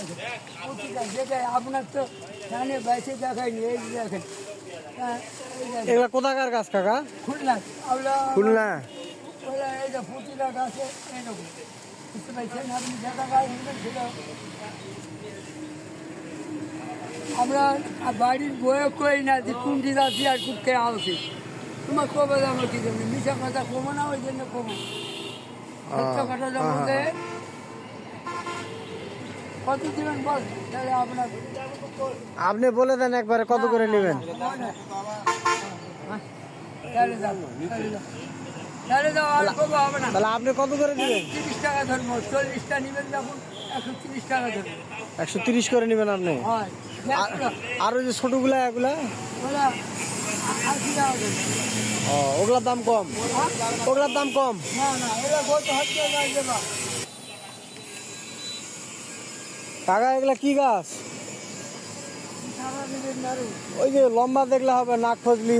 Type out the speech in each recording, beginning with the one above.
দেখেন প্রতিটা যেটাই আপনার তো জানে বাইসে দেখায়নি এই দেখেন এই দেখেন এগুলা কোথাকার গাছ কাকা? খুলনা। আমরা খুলনা। ওরা এই যে প্রতিটা গাছে এইরকম বুঝতে পারছেন আপনি যেটা গাছ সেটা। আমরা বাড়ির বয়ে কই না যে কুন্ডি আছি আর কুটকে আলছি তোমার কবে আমরা কি জন্য মিশা কথা কমো না ওই জন্য কমো সত্য কথাটার মধ্যে কত দিবেন বল? তাহলে আপনার আপনি বলে দেন একবারে কত করে নেবেন। তাহলে আপনি কত করে নেবেন? তিরিশ টাকা ধরবো চল্লিশটা নেবেন যখন একশো তিরিশ টাকা ধরবো। একশো তিরিশ করে নেবেন আপনি? হয় আর- ওই যে ছোটগুলা এগুলা? ও ওগুলার দাম কম? ওগুলার দাম কম? না না কাকা এগুলা কি গাছ? ওই যে লম্বা দেখলে হবে, নাক ফজলি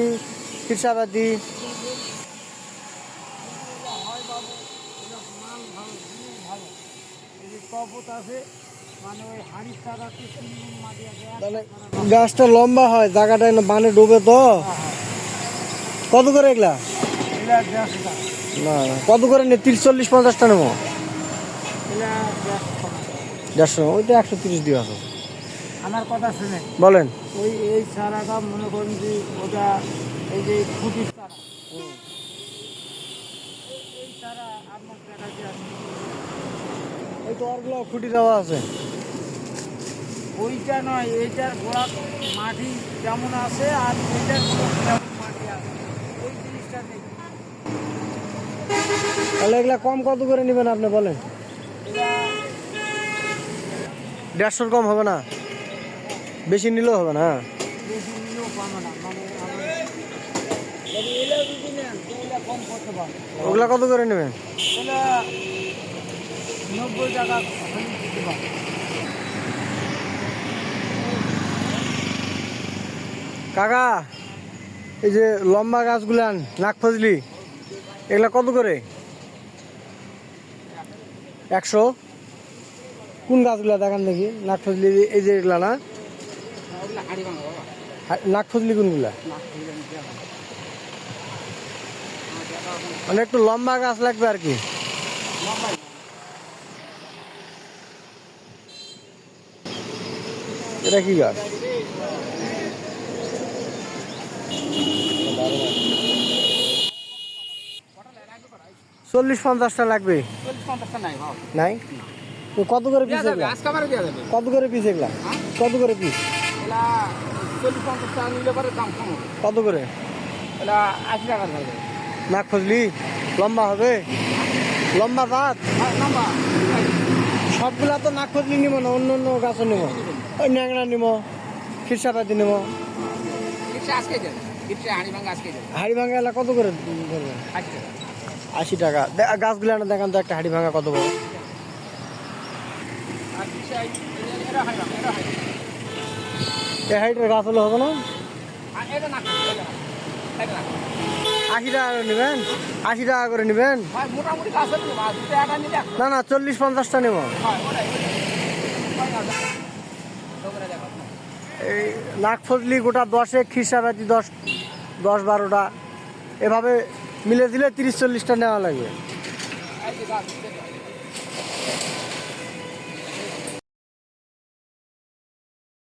মানে গাছটা লম্বা হয়, জায়গাটা বানে ডুবে তো? কত করে এগুলা? না, কত করে নে? তিরিশ, চল্লিশ, পঞ্চাশটা নেব। দেড়শো ওইটা একশো তিরিশ দিয়ে আছে আমার কথা শুনে। বলেন। ওই এই চারাটা মনে করেন যে ওটা এই যে খুঁটির চারা। এই- চারা আপনার ওই খুঁটি দেওয়া আছে। ওইটা নয় এইটার গোড়া মাটি যেমন আছে আর এইটার মাটি আছে। ওই জিনিসটা তাহলে এগুলা কম কত করে নেবেন আপনি বলেন এটা দেড়শোর কম হবে না? বেশি নিলেও হবে না না মানে ওগুলা কত করে নেবেন? কাকা এই যে লম্বা গাছগুলান নাক ফজলি এগুলা কত করে? একশো? কোন গাছগুলা দেখান দেখি? নাক ফজলি এই যে এগুলা না? ওগুলো হাড়ি ভাঙা বাবা হা- নাক ফজলি কোনগুলা। মানে একটু লম্বা গাছ লাগবে আর কি। এটা কি গাছ? চল্লিশ পঞ্চাশটা লাগবে। নাই? কত করে পিস এগুলা? কত করে পিস এগুলা? কত করে পিস কত করে? নাক ফজলি লম্বা হবে? লম্বা দাঁত? লম্বা। সবগুলা তো নাক ফজলি নিব না অন্য অন্য গাছও নিব। ওই ন্যাংরা নিব নিব। আজকে যাবে রিক্সা হাড়ি ভাঙা এলা কত করে আশি টাকা। গাছগুলা দেখান তো একটা হাড়ি ভাঙা কত বড় আর রিক্সা এটা হাড়ি ভাঙা এটা হাড়ি এ হাইটের গাছ হলে হবে না? আশি টাকা করে নেবেন? আশি টাকা করে নেবেন? না না, চল্লিশ পঞ্চাশটা নেব। এই ফজলি গোটা দশে খিরসাপাতি দশ দশ বারোটা। এভাবে মিলে দিলে তিরিশ চল্লিশটা নেওয়া লাগবে।